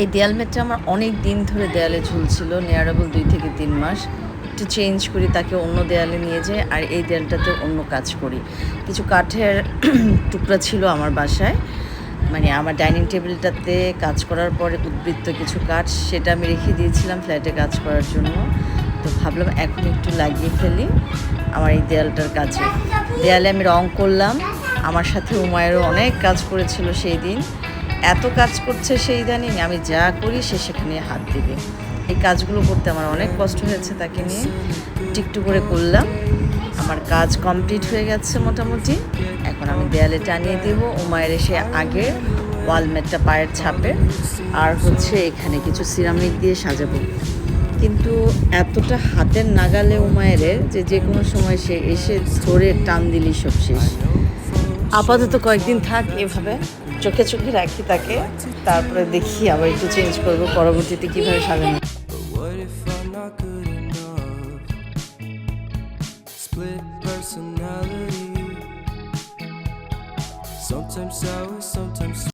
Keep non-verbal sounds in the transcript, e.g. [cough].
এই দেয়াল ম্যাটটা আমার অনেক দিন ধরে দেয়ালে ঝুলছিল নিয়ারেবল দুই থেকে তিন মাস। একটু চেঞ্জ করি, তাকে অন্য দেয়ালে নিয়ে যাই, আর এই দেয়ালটাতে অন্য কাজ করি। কিছু কাঠের [clears throat] টুকরা ছিল আমার বাসায়। মানে আমার ডাইনিং টেবিলটাতে কাজ করার পরে উদ্বৃত্ত কিছু কাঠ, সেটা আমি রেখে দিয়েছিলাম ফ্ল্যাটে কাজ করার জন্য। তো ভাবলাম এখন একটু লাগিয়ে ফেলি আমার এই দেয়ালটার কাছে। দেয়ালে আমি রং করলাম। আমার সাথে উমায়েরও অনেক কাজ করেছিল সেই দিন। এত কাজ করছে সেই ইদানিং, আমি যা করি সে সেখানে হাত দেবে। এই কাজগুলো করতে আমার অনেক কষ্ট হয়েছে তাকে নিয়ে। টিকটু করে করলাম। আমার কাজ কমপ্লিট হয়ে গেছে মোটামুটি। এখন আমি দেয়ালে টানিয়ে দেবো। উমায়ের এসে আগে ওয়ালমেটটা পায়ের ছাপে। আর হচ্ছে এখানে কিছু সিরামিক দিয়ে সাজাবো। কিন্তু এতটা হাতের নাগালে উমায়ের যে যে কোনো সময় সে এসে ধরে টান দিলি সব শেষ। আপাতত কয়েকদিন থাক এভাবে চোখে চোখে রাখি তাকে তারপরে দেখি আবার একটু চেঞ্জ করব পরবর্তীতে কীভাবে সাজানো Sometimes sour, sometimes sweet.